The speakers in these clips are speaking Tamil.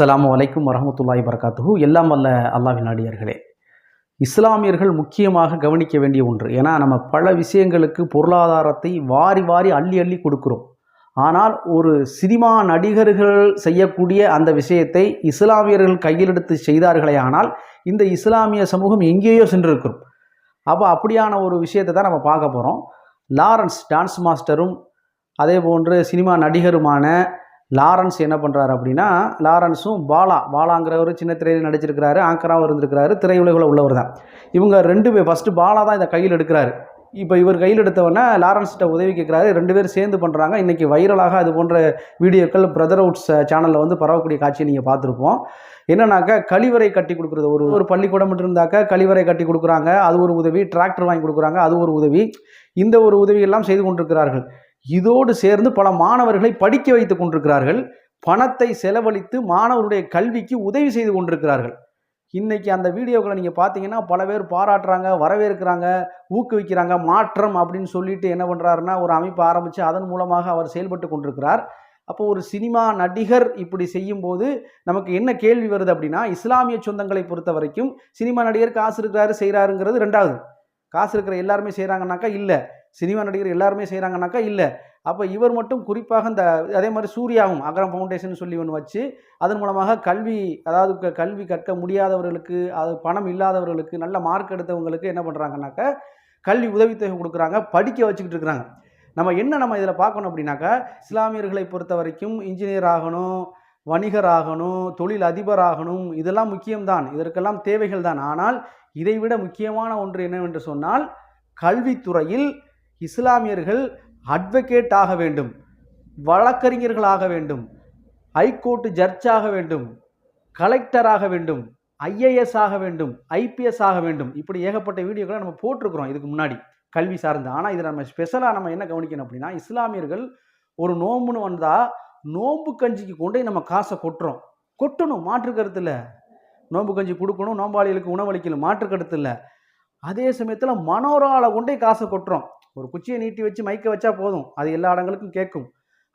அஸ்லாம் வலைக்கும் வரமத்துல்லாய் வரகாத்துஹூ எல்லாம் வல்ல அல்லாஹ்வின் நாடியர்களே இஸ்லாமியர்கள் முக்கியமாக கவனிக்க வேண்டிய ஒன்று ஏன்னா நம்ம பல விஷயங்களுக்கு பொருளாதாரத்தை வாரி வாரி அள்ளி அள்ளி கொடுக்குறோம். ஆனால் ஒரு சினிமா நடிகர்கள் செய்யக்கூடிய அந்த விஷயத்தை இஸ்லாமியர்கள் கையிலெடுத்து செய்தார்களே ஆனால் இந்த இஸ்லாமிய சமூகம் எங்கேயோ சென்றிருக்கிறோம். அப்போ அப்படியான ஒரு விஷயத்தை தான் நம்ம பார்க்க போகிறோம் லாரன்ஸ் டான்ஸ் மாஸ்டரும் அதே போன்று சினிமா நடிகருமான லாரன்ஸ் என்ன பண்ணுறாரு அப்படின்னா லாரன்ஸும் பாலா பாலாங்கிறவர் சின்ன திரையில் நடிச்சிருக்கிறாரு ஆங்கராகவும் இருந்திருக்கிறாரு திரையுலகில் உள்ளவர் தான் இவங்க ரெண்டு பேர் ஃபஸ்ட்டு பாலா தான் இதை கையில் எடுக்கிறாரு. இப்போ இவர் கையில் எடுத்தவொடனே லாரன்ஸ்கிட்ட உதவி கேட்குறாரு. ரெண்டு பேரும் சேர்ந்து பண்ணுறாங்க இன்றைக்கி வைரலாக அது போன்ற வீடியோக்கள் பிரதர் அவுட்ஸ் சேனலில் வந்து பரவக்கூடிய காட்சியை நீங்கள் பார்த்துருப்போம். என்னன்னாக்கா கழிவறை கட்டி கொடுக்குறது. ஒரு ஒரு பள்ளிக்கூடம் இருந்தாக்கா கழிவறை கட்டி கொடுக்குறாங்க. அது ஒரு உதவி டிராக்டர் வாங்கி கொடுக்குறாங்க. அது ஒரு உதவி. இந்த ஒரு உதவியெல்லாம் செய்து கொண்டிருக்கிறார்கள். இதோடு சேர்ந்து பல மாணவர்களை படிக்க வைத்துக் கொண்டிருக்கிறார்கள். பணத்தை செலவழித்து மாணவருடைய கல்விக்கு உதவி செய்து கொண்டிருக்கிறார்கள். இன்னைக்கு அந்த வீடியோக்களை நீங்கள் பார்த்தீங்கன்னா பல பேர் பாராட்டுறாங்க வரவேற்கிறாங்க ஊக்குவிக்கிறாங்க மாற்றம் அப்படின்னு சொல்லிட்டு என்ன பண்ணுறாருன்னா ஒரு அமைப்பு ஆரம்பித்து அதன் மூலமாக அவர் செயல்பட்டு கொண்டிருக்கிறார். அப்போ ஒரு சினிமா நடிகர் இப்படி செய்யும்போது நமக்கு என்ன கேள்வி வருது அப்படின்னா இஸ்லாமிய சொந்தங்களை பொறுத்த வரைக்கும் சினிமா நடிகர் காசு இருக்கிறாரு செய்கிறாருங்கிறது ரெண்டாவது. காசு இருக்கிற எல்லாருமே செய்கிறாங்கனாக்கா இல்லை. சினிமா நடிகர் எல்லாருமே செய்கிறாங்கனாக்கா இல்லை. அப்போ இவர் மட்டும் குறிப்பாக இந்த அதே மாதிரி சூர்யாவும் அகரம் ஃபவுண்டேஷன் சொல்லி ஒன்று வச்சு அதன் மூலமாக கல்வி அதாவது க- கல்வி கற்க முடியாதவர்களுக்கு அது பணம் இல்லாதவர்களுக்கு நல்ல மார்க் எடுத்தவங்களுக்கு என்ன பண்ணுறாங்கனாக்கா கல்வி உதவித்தொகை கொடுக்குறாங்க படிக்க வச்சுக்கிட்டு இருக்கிறாங்க. நம்ம என்ன நம்ம இதில் பார்க்கணும் அப்படின்னாக்கா இஸ்லாமியர்களை பொறுத்த வரைக்கும் இன்ஜினியர் ஆகணும் வணிகராகணும் தொழில் அதிபராகணும் இதெல்லாம் முக்கியம்தான். இதற்கெல்லாம் தேவைகள் தான். ஆனால் இதைவிட முக்கியமான ஒன்று என்னவென்று சொன்னால் கல்வித்துறையில் இஸ்லாமியர்கள் அட்வொகேட் ஆக வேண்டும் வழக்கறிஞர்கள் ஆக வேண்டும் ஹைகோர்ட் ஜட்ஜ் ஆக வேண்டும் கலெக்டர் ஆக வேண்டும் ஐஏஎஸ் ஆக வேண்டும் ஐபிஎஸ் ஆக வேண்டும். இப்படி ஏகப்பட்ட வீடியோக்களை நம்ம போட்டிருக்கிறோம் இதுக்கு முன்னாடி கல்வி சார்ந்து. ஆனால் இதில் நம்ம ஸ்பெஷலாக நம்ம என்ன கவனிக்கணும் அப்படின்னா இஸ்லாமியர்கள் ஒரு நோம்புன்னு வந்தால் நோம்பு கஞ்சிக்கு கொண்டு போய் நம்ம காசை கொட்டுறோம். கொட்டணும் மாற்று கருத்தில். நோம்பு கஞ்சி கொடுக்கணும் நோம்பாளிகளுக்கு உணவளிக்கணும் மாற்று கருத்து இல்லை அதே சமயத்தில் மனோரால கொண்டே காசை கொட்டுறோம். ஒரு குச்சியை நீட்டி வச்சு மைக்க வச்சா போதும். அது எல்லா இடங்களுக்கும் கேட்கும்.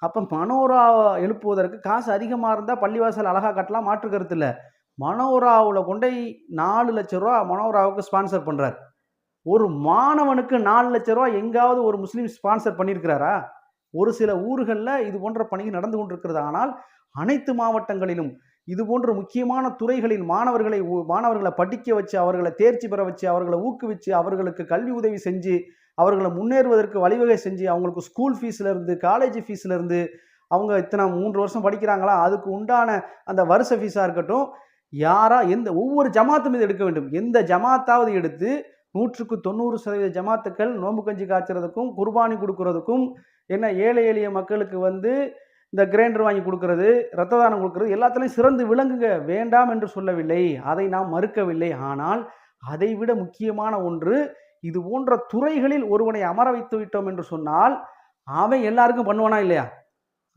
அப்போ மனோரா எழுப்புவதற்கு காசு அதிகமாக இருந்தால் பள்ளிவாசல் அழகாக கட்டலாம் மாற்று கருத்து இல்லை மனோராவில் கொண்டே நாலு லட்ச ரூபா மனோராவுக்கு ஸ்பான்சர் பண்ணுறாரு ஒரு மாணவனுக்கு நாலு லட்ச ரூபா எங்காவது ஒரு முஸ்லீம் ஸ்பான்சர் பண்ணியிருக்கிறாரா? ஒரு சில ஊர்களில் இது போன்ற பணிகள் நடந்து கொண்டிருக்கிறது. ஆனால் அனைத்து மாவட்டங்களிலும் இது போன்ற முக்கியமான துறைகளில் மாணவர்களை மாணவர்களை படிக்க வச்சு அவர்களை தேர்ச்சி பெற வச்சு அவர்களை ஊக்குவிச்சு அவர்களுக்கு கல்வி உதவி செஞ்சு அவர்களை முன்னேறுவதற்கு வழிவகை செஞ்சு அவங்களுக்கு ஸ்கூல் ஃபீஸ்லேருந்து காலேஜ் ஃபீஸ்லேருந்து அவங்க இத்தனை மூன்று வருஷம் படிக்கிறாங்களா? அதுக்கு உண்டான அந்த வருஷ ஃபீஸாக இருக்கட்டும் யாரா எந்த ஒவ்வொரு ஜமாத்தும் இது எடுக்க வேண்டும். எந்த ஜமாத்தாவது எடுத்து நூற்றுக்கு தொண்ணூறு சதவீத ஜமாத்துக்கள் நோன்பு கஞ்சி காய்ச்சறதுக்கும் குர்பானி கொடுக்கறதுக்கும் ஏன்னா ஏழை எளிய மக்களுக்கு வந்து இந்த கிரைண்டர் வாங்கி கொடுக்கறது ரத்த தானம் கொடுக்கறது எல்லாத்துலேயும் சிறந்து விளங்குங்க. வேண்டாம் என்று சொல்லவில்லை. அதை நாம் மறுக்கவில்லை. ஆனால் அதைவிட முக்கியமான ஒன்று இது போன்ற துறைகளில் ஒருவனை அமர வைத்து விட்டோம் என்று சொன்னால் அவன் எல்லாருக்கும் பண்ணுவானா இல்லையா?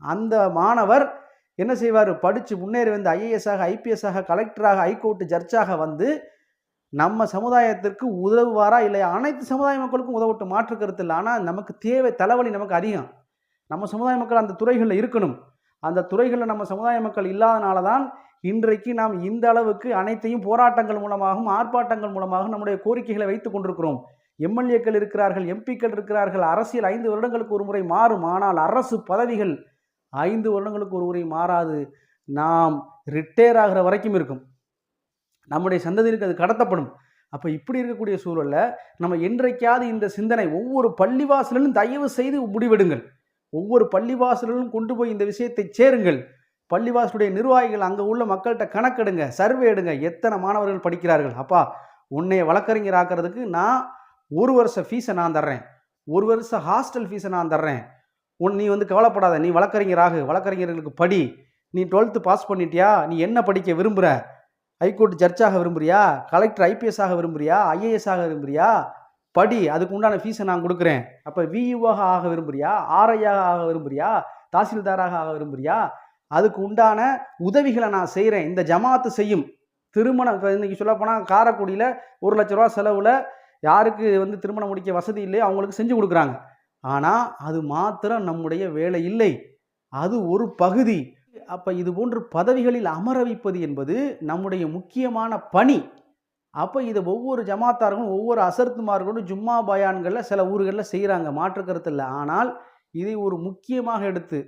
அந்த மாணவர் என்ன செய்வார்? படித்து முன்னேறி வந்து ஐஏஎஸ்ஸாக ஐபிஎஸ்ஸாக கலெக்டராக ஹைகோர்ட்டு ஜட்ஜாக வந்து நம்ம சமுதாயத்திற்கு உதவுவாரா இல்லையா? அனைத்து சமுதாய மக்களுக்கும் உதவட்டு மாற்று கருத்து இல்லை ஆனால் நமக்கு தேவை தலைவலி நமக்கு அதிகம். நம்ம சமுதாய மக்கள் அந்த துறைகளில் இருக்கணும். அந்த துறைகளில் நம்ம சமுதாய மக்கள் இல்லாதனால தான் இன்றைக்கு நாம் இந்த அளவுக்கு அனைத்தையும் போராட்டங்கள் மூலமாகவும் ஆர்ப்பாட்டங்கள் மூலமாகவும் நம்முடைய கோரிக்கைகளை வைத்துக் கொண்டிருக்கிறோம். எம்எல்ஏக்கள் இருக்கிறார்கள் எம்பிக்கள் இருக்கிறார்கள் அரசியல் ஐந்து வருடங்களுக்கு ஒரு முறை மாறும். ஆனால் அரசு பதவிகள் ஐந்து வருடங்களுக்கு ஒரு முறை மாறாது. நாம் ரிட்டையர் ஆகிற வரைக்கும் இருக்கும். நம்முடைய சந்ததியிற்கு அது கடத்தப்படும். அப்போ இப்படி இருக்கக்கூடிய சூழலில் நம்ம என்றைக்காவது இந்த சிந்தனை ஒவ்வொரு பள்ளிவாசலிலும் தயவு செய்து முடிவெடுங்கள். ஒவ்வொரு பள்ளிவாசலிலும் கொண்டு போய் இந்த விஷயத்தை சேருங்கள். பள்ளிவாசலுடைய நிர்வாகிகள் அங்கே உள்ள மக்கள்கிட்ட கணக்கெடுங்க சர்வே எடுங்க. எத்தனை மாணவர்கள் படிக்கிறார்கள்? அப்பா உன்னைய வழக்கறிஞர் ஆக்கிறதுக்கு நான் ஒரு வருஷ ஃபீஸை நான் தர்றேன். ஒரு வருஷ ஹாஸ்டல் ஃபீஸை நான் தர்றேன். உன் நீ வந்து கவலைப்படாத. நீ வழக்கறிஞர் ஆகு. வழக்கறிஞர்களுக்கு படி. நீ டுவெல்த்து பாஸ் பண்ணிட்டியா? நீ என்ன படிக்க விரும்புகிற ஹைகோர்ட் ஜட்ஜாக விரும்புறியா? கலெக்டர் ஐபிஎஸ் ஆக விரும்புறியா? ஐஏஎஸ் ஆக விரும்புறியா? படி அதுக்கு உண்டான ஃபீஸை நான் கொடுக்குறேன். அப்போ வியூவாக ஆக விரும்புறியா? ஆர்ஐயாக ஆக விரும்புறியா? தாசில்தாராக ஆக விரும்புறியா? அதுக்கு உண்டான உதவிகளை நான் செய்கிறேன் இந்த ஜமாத்து செய்யும். திருமணம் இப்போ இன்றைக்கி சொல்லப்போனால் காரக்குடியில் காரைக்குடியில் ஒரு லட்ச ரூபா செலவில் யாருக்கு வந்து திருமணம் முடிக்க வசதி இல்லையோ அவங்களுக்கு செஞ்சு கொடுக்குறாங்க. ஆனால் அது மாத்திரம் நம்முடைய வேலை இல்லை. அது ஒரு பகுதி. அப்போ இது போன்று பதவிகளில் அமர வைப்பது என்பது நம்முடைய முக்கியமான பணி. அப்போ இதை ஒவ்வொரு ஜமாத்தார்களும் ஒவ்வொரு அசர்த்துமார்களும் ஜும்மா பயான்களில் சில ஊர்களில் செய்கிறாங்க மாற்றுக்கருத்து இல்லை. ஆனால் இதை ஒரு முக்கியமாக எடுத்து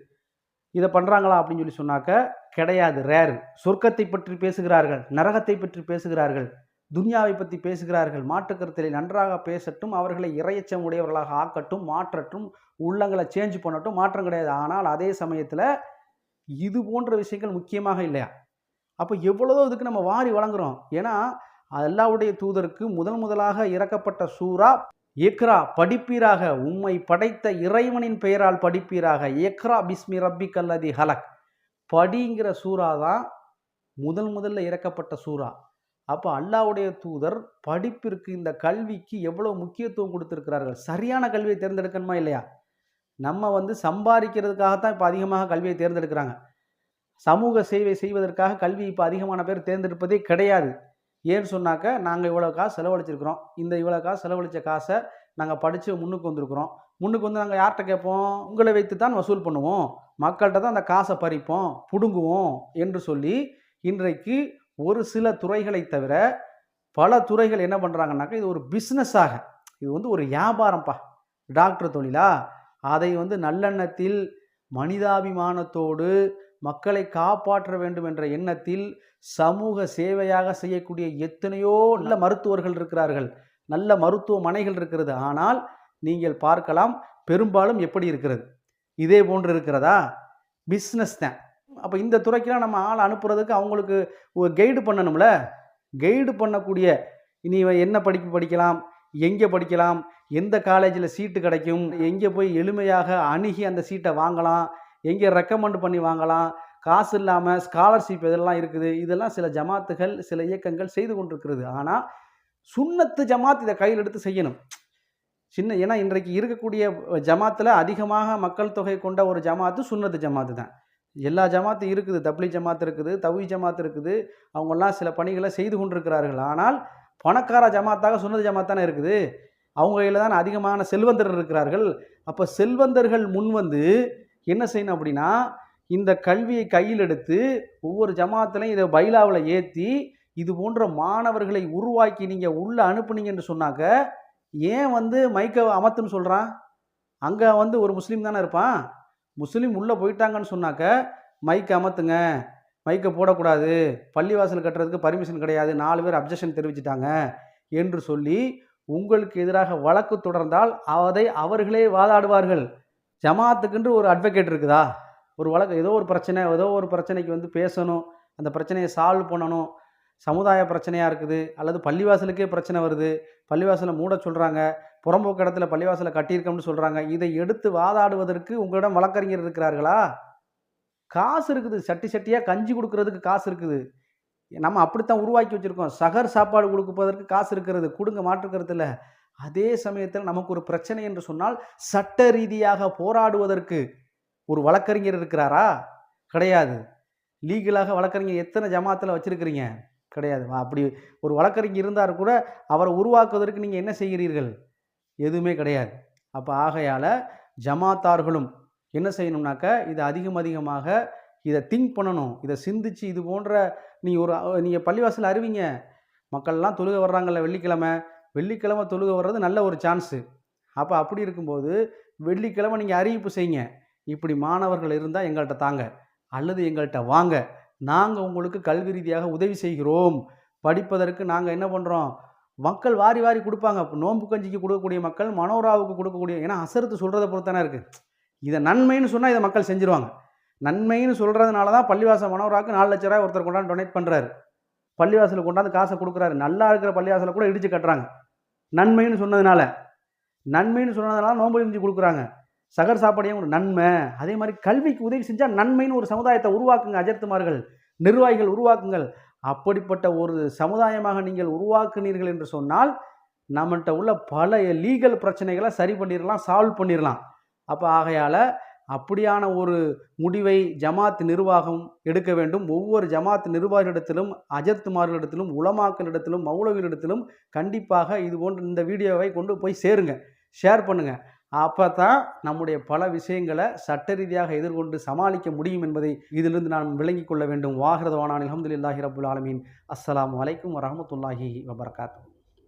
இதை பண்ணுறாங்களா அப்படின்னு சொல்லி சொன்னாக்க கிடையாது. ரேரு. சொர்க்கத்தை பற்றி பேசுகிறார்கள். நரகத்தை பற்றி பேசுகிறார்கள். துன்யாவை பற்றி பேசுகிறார்கள். மாற்று நன்றாக பேசட்டும் அவர்களை இறையச்சம் உடையவர்களாக ஆக்கட்டும் மாற்றட்டும் உள்ளங்களை சேஞ்ச் பண்ணட்டும் மாற்றம் கிடையாது. ஆனால் அதே சமயத்தில் இது போன்ற விஷயங்கள் முக்கியமாக இல்லையா? அப்போ எவ்வளவோ இதுக்கு நம்ம வாரி வழங்குறோம். ஏன்னா அல்லாவுடைய தூதருக்கு முதல் முதலாக இறக்கப்பட்ட சூரா ஏக்ரா படிப்பீராக உம்மை படைத்த இறைவனின் பெயரால் படிப்பீராக ஏக்ரா பிஸ்மி ரப்பி கல்லதி ஹலக். படிங்கிற சூறா தான் முதல் முதல்ல இறக்கப்பட்ட சூறா அப்போ அல்லாவுடைய தூதர் படிப்பிற்கு இந்த கல்விக்கு எவ்வளோ முக்கியத்துவம் கொடுத்துருக்கிறார்கள்? சரியான கல்வியை தேர்ந்தெடுக்கணுமா இல்லையா? நம்ம வந்து சம்பாதிக்கிறதுக்காகத்தான் இப்போ அதிகமாக கல்வியை தேர்ந்தெடுக்கிறாங்க. சமூக சேவை செய்வதற்காக கல்வி இப்போ அதிகமான பேர் தேர்ந்தெடுப்பதே கிடையாது. ஏன்னு சொன்னாக்க நாங்கள் இவ்வளோ காசு செலவழிச்சிருக்கிறோம். இந்த இவ்வளோ காசு செலவழித்த காசை நாங்கள் படித்து முன்னுக்கு வந்திருக்கிறோம். முன்னுக்கு வந்து நாங்கள் யார்கிட்ட கேட்போம்? உங்களை வைத்து தான் வசூல் பண்ணுவோம். மக்கள்கிட்ட தான் அந்த காசை பறிப்போம் பிடுங்குவோம் என்று சொல்லி இன்றைக்கு ஒரு சில துறைகளை தவிர பல துறைகள் என்ன பண்ணுறாங்கனாக்கா இது ஒரு பிஸ்னஸாக இது வந்து ஒரு வியாபாரம்ப்பா டாக்டர் தொழிலா? அதை வந்து நல்லெண்ணத்தில் மனிதாபிமானத்தோடு மக்களை காப்பாற்ற வேண்டும் என்ற எண்ணத்தில் சமூக சேவையாக செய்யக்கூடிய எத்தனையோ நல்ல மருத்துவர்கள் இருக்கிறார்கள். நல்ல மருத்துவமனைகள் இருக்கிறது. ஆனால் நீங்கள் பார்க்கலாம் பெரும்பாலும் எப்படி இருக்கிறது? இதே போன்று இருக்கிறதா? பிஸ்னஸ் தான். அப்போ இந்த துறைக்கெலாம் நம்ம ஆள் அனுப்புறதுக்கு அவங்களுக்கு ஒரு கைடு பண்ணணும்ல? கைடு பண்ணக்கூடிய இனி என்ன படிப்பு படிக்கலாம்? எங்கே படிக்கலாம் எந்த காலேஜில் சீட்டு கிடைக்கும் எங்கே போய் எளிமையாக அணுகி அந்த சீட்டை வாங்கலாம் எங்கே ரெக்கமெண்ட் பண்ணி வாங்கலாம் காசு இல்லாமல் ஸ்காலர்ஷிப் இதெல்லாம் இருக்குது இதெல்லாம் சில ஜமாத்துகள் சில இயக்கங்கள் செய்து கொண்டிருக்கிறது. ஆனால் சுண்ணத்து ஜமாத் இதை கையில் எடுத்து செய்யணும். சின்ன ஏன்னா இன்றைக்கு இருக்கக்கூடிய ஜமாத்தில் அதிகமாக மக்கள் தொகை கொண்ட ஒரு ஜமாத்து சுண்ணத்து ஜமாத்து தான். எல்லா ஜமாத்தும் இருக்குது. தப்லி ஜமாத் இருக்குது தவி ஜமாத் இருக்குது. அவங்கெல்லாம் சில பணிகளை செய்து கொண்டிருக்கிறார்கள். ஆனால் பணக்கார ஜமாத்தாக சுனது ஜமாத் தானே இருக்குது? அவங்க கையில் தான் அதிகமான செல்வந்தர் இருக்கிறார்கள். அப்போ செல்வந்தர்கள் முன் வந்து என்ன செய்யணும் அப்படின்னா இந்த கல்வியை கையில் எடுத்து ஒவ்வொரு ஜமாத்துலையும் இதை பைலாவில் ஏற்றி இது போன்ற மாணவர்களை உருவாக்கி நீங்கள் உள்ளே அனுப்புனீங்கன்னு சொன்னாக்க ஏன் வந்து மைக்கை அமர்த்துன்னு சொல்கிறான் அங்கே வந்து ஒரு முஸ்லீம் தானே இருப்பான். முஸ்லீம் உள்ளே போயிட்டாங்கன்னு சொன்னாக்க மைக்கை அமர்த்துங்க மைக்கை போடக்கூடாது. பள்ளிவாசல் கட்டுறதுக்கு பர்மிஷன் கிடையாது. நாலு பேர் அப்ஜெக்ஷன் தெரிவிச்சிட்டாங்க என்று சொல்லி உங்களுக்கு எதிராக வழக்கு தொடர்ந்தால் அதை அவர்களே வாதாடுவார்கள். ஜமாத்துக்குன்று ஒரு அட்வொகேட் இருக்குதா? ஒரு வழக்கு ஏதோ ஒரு பிரச்சனை ஏதோ ஒரு பிரச்சனைக்கு வந்து பேசணும். அந்த பிரச்சனையை சால்வ் பண்ணணும். சமுதாய பிரச்சனையாக இருக்குது. அல்லது பள்ளிவாசலுக்கே பிரச்சனை வருது. பள்ளிவாசலை மூட சொல்கிறாங்க புறம்போக்கு இடத்துல பள்ளிவாசலை கட்டியிருக்கோம்னு சொல்கிறாங்க இதை எடுத்து வாதாடுவதற்கு உங்களிடம் வழக்கறிஞர் இருக்கிறார்களா? காசு இருக்குது சட்டி சட்டியாக கஞ்சி கொடுக்கறதுக்கு காசு இருக்குது. நம்ம அப்படித்தான் உருவாக்கி வச்சுருக்கோம். சகர் சாப்பாடு கொடுப்பதற்கு காசு இருக்கிறது கொடுங்க மாற்றுக்கருத்தில் அதே சமயத்தில் நமக்கு ஒரு பிரச்சனை என்று சொன்னால் சட்ட ரீதியாக போராடுவதற்கு ஒரு வழக்கறிஞர் இருக்கிறாரா? கிடையாது. லீகலாக வழக்கறிஞர் எத்தனை ஜமாத்தில் வச்சுருக்கிறீங்க? கிடையாது. அப்படி ஒரு வழக்கறிஞர் இருந்தார் கூட அவரை உருவாக்குவதற்கு நீங்கள் என்ன செய்கிறீர்கள்? எதுவுமே கிடையாது. அப்போ ஆகையால் ஜமாத்தார்களும் என்ன செய்யணும்னாக்க இதை அதிகம் அதிகமாக இதை திங்க் பண்ணணும். இதை சிந்திச்சு இது போன்ற நீ ஒரு நீங்கள் பள்ளிவாசல் அறிவிங்க. மக்கள்லாம் தொழுக வர்றாங்கல்ல வெள்ளிக்கிழமை. வெள்ளிக்கிழமை தொழுக வர்றது நல்ல ஒரு சான்ஸு அப்போ அப்படி இருக்கும்போது வெள்ளிக்கிழமை நீங்கள் அறிவிப்பு செய்யுங்க. இப்படி மாணவர்கள் இருந்தால் எங்கள்கிட்ட தாங்க. அல்லது எங்கள்கிட்ட வாங்க. நாங்கள் உங்களுக்கு கல்வி ரீதியாக உதவி செய்கிறோம். படிப்பதற்கு நாங்கள் என்ன பண்ணுறோம் மக்கள் வாரி வாரி கொடுப்பாங்க. நோன்பு கஞ்சிக்கு கொடுக்கக்கூடிய மக்கள் மனோராவுக்கு கொடுக்கக்கூடிய ஏன்னா அசரத்து சொல்கிறத பொறுத்தானே இருக்குது இதை நன்மைன்னு சொன்னால் இதை மக்கள் செஞ்சுருவாங்க. நன்மைன்னு சொல்கிறதுனால தான் பள்ளிவாசல் மனோராவுக்கு நாலு லட்ச ரூபாய் ஒருத்தர் கொண்டாந்து டொனேட் பண்ணுறாரு பள்ளிவாசலுக்கு கொண்டாந்து காசை கொடுக்குறாரு. நல்லா இருக்கிற பள்ளிவாசலை கூட இடித்து கட்டுறாங்க. நன்மைன்னு சொன்னதுனால. நன்மைன்னு சொன்னதுனால நோன்பு இருந்து கொடுக்குறாங்க. சகர் சாப்பாடையும் ஒரு நன்மை. அதே மாதிரி கல்விக்கு உதவி செஞ்சால் நன்மைன்னு ஒரு சமுதாயத்தை உருவாக்குங்க அஜர்த்துமார்கள். நிர்வாகிகள் உருவாக்குங்கள். அப்படிப்பட்ட ஒரு சமுதாயமாக நீங்கள் உருவாக்குனீர்கள் என்று சொன்னால் நம்மகிட்ட உள்ள பல லீகல் பிரச்சனைகளை சரி பண்ணிடலாம் சால்வ் பண்ணிடலாம். அப்போ ஆகையால் அப்படியான ஒரு முடிவை ஜமாத் நிர்வாகம் எடுக்க வேண்டும். ஒவ்வொரு ஜமாத் நிர்வாகிகளிடத்திலும் அஜர்த்துமார்களிடத்திலும் உலமாக்களிடத்திலும் மௌலவிகளிடத்திலும் கண்டிப்பாக இது போன்ற இந்த வீடியோவை கொண்டு போய் சேருங்க. ஷேர் பண்ணுங்கள் அப்போ தான் நம்முடைய பல விஷயங்களை சட்ட ரீதியாக எதிர்கொண்டு சமாளிக்க முடியும் என்பதை இதிலிருந்து நாம் விளங்கிக் கொள்ள வேண்டும். வாகிரதவானான் அலமதுல்லாஹி ரபுல் ஆலமீன். அஸ்லாம் வலைக்கம் வரமத்துல்லாஹி வபர்காத்தூ